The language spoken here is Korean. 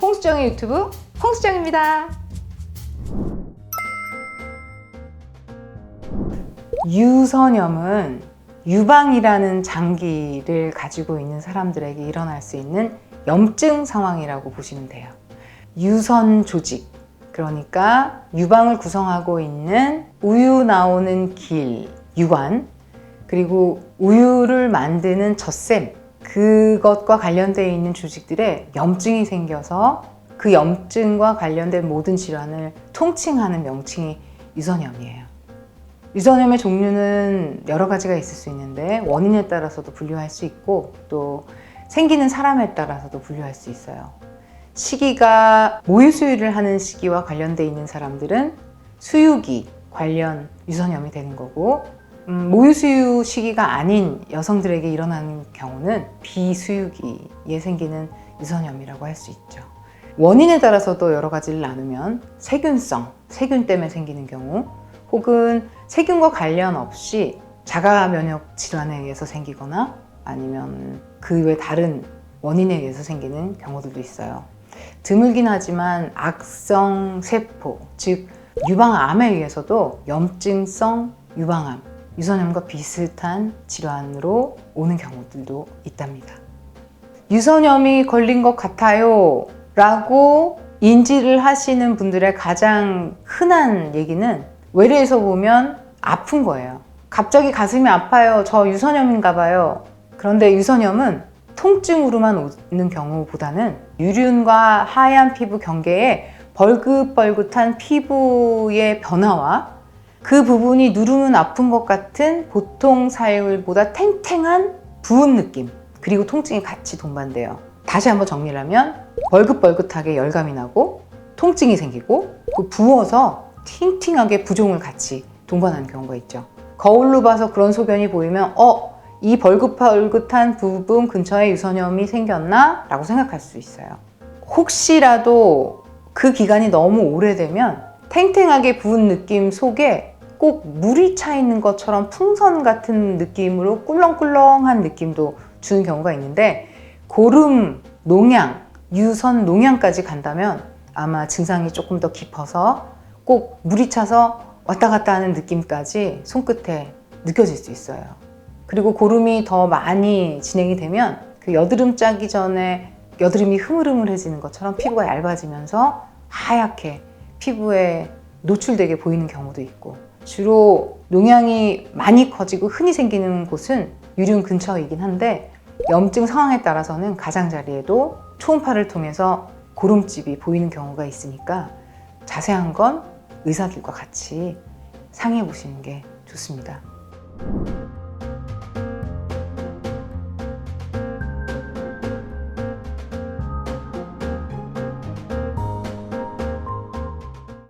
홍수정의 유튜브 홍수정입니다. 유선염은 유방이라는 장기를 가지고 있는 사람들에게 일어날 수 있는 염증 상황이라고 보시면 돼요. 유선 조직, 그러니까 유방을 구성하고 있는 우유 나오는 길, 유관, 그리고 우유를 만드는 젖샘, 그것과 관련되어 있는 조직들에 염증이 생겨서 그 염증과 관련된 모든 질환을 통칭하는 명칭이 유선염이에요. 유선염의 종류는 여러 가지가 있을 수 있는데 원인에 따라서도 분류할 수 있고 또 생기는 사람에 따라서도 분류할 수 있어요. 시기가 모유 수유를 하는 시기와 관련돼 있는 사람들은 수유기 관련 유선염이 되는 거고 음, 모유 수유 시기가 아닌 여성들에게 일어나는 경우는 비수유기에 생기는 유선염이라고 할 수 있죠. 원인에 따라서도 여러 가지를 나누면 세균성, 세균 때문에 생기는 경우 혹은 세균과 관련 없이 자가 면역 질환에 의해서 생기거나 아니면 그 외 다른 원인에 의해서 생기는 경우들도 있어요. 드물긴 하지만 악성 세포, 즉 유방암에 의해서도 염증성 유방암, 유선염과 비슷한 질환으로 오는 경우들도 있답니다. 유선염이 걸린 것 같아요. 라고 인지를 하시는 분들의 가장 흔한 얘기는 외래에서 보면 아픈 거예요. 갑자기 가슴이 아파요. 저 유선염인가 봐요. 그런데 유선염은 통증으로만 오는 경우보다는 유륜과 하얀 피부 경계에 벌긋벌긋한 피부의 변화와 그 부분이 누르면 아픈 것 같은 보통 사율보다 탱탱한 부은 느낌 그리고 통증이 같이 동반돼요. 다시 한번 정리를 하면 벌긋벌긋하게 열감이 나고 통증이 생기고 그 부어서 팅팅하게 부종을 같이 동반하는 경우가 있죠. 거울로 봐서 그런 소견이 보이면 어? 이 벌긋벌긋한 부분 근처에 유선염이 생겼나? 라고 생각할 수 있어요. 혹시라도 그 기간이 너무 오래되면 탱탱하게 부은 느낌 속에 꼭 물이 차 있는 것처럼 풍선 같은 느낌으로 꿀렁꿀렁한 느낌도 주는 경우가 있는데 고름, 농양, 유선 농양까지 간다면 아마 증상이 조금 더 깊어서 꼭 물이 차서 왔다 갔다 하는 느낌까지 손끝에 느껴질 수 있어요. 그리고 고름이 더 많이 진행이 되면 그 여드름 짜기 전에 여드름이 흐물흐물해지는 것처럼 피부가 얇아지면서 하얗게 피부에 노출되게 보이는 경우도 있고 주로 농양이 많이 커지고 흔히 생기는 곳은 유륜 근처이긴 한데 염증 상황에 따라서는 가장자리에도 초음파를 통해서 고름집이 보이는 경우가 있으니까 자세한 건 의사들과 같이 상의해 보시는 게 좋습니다.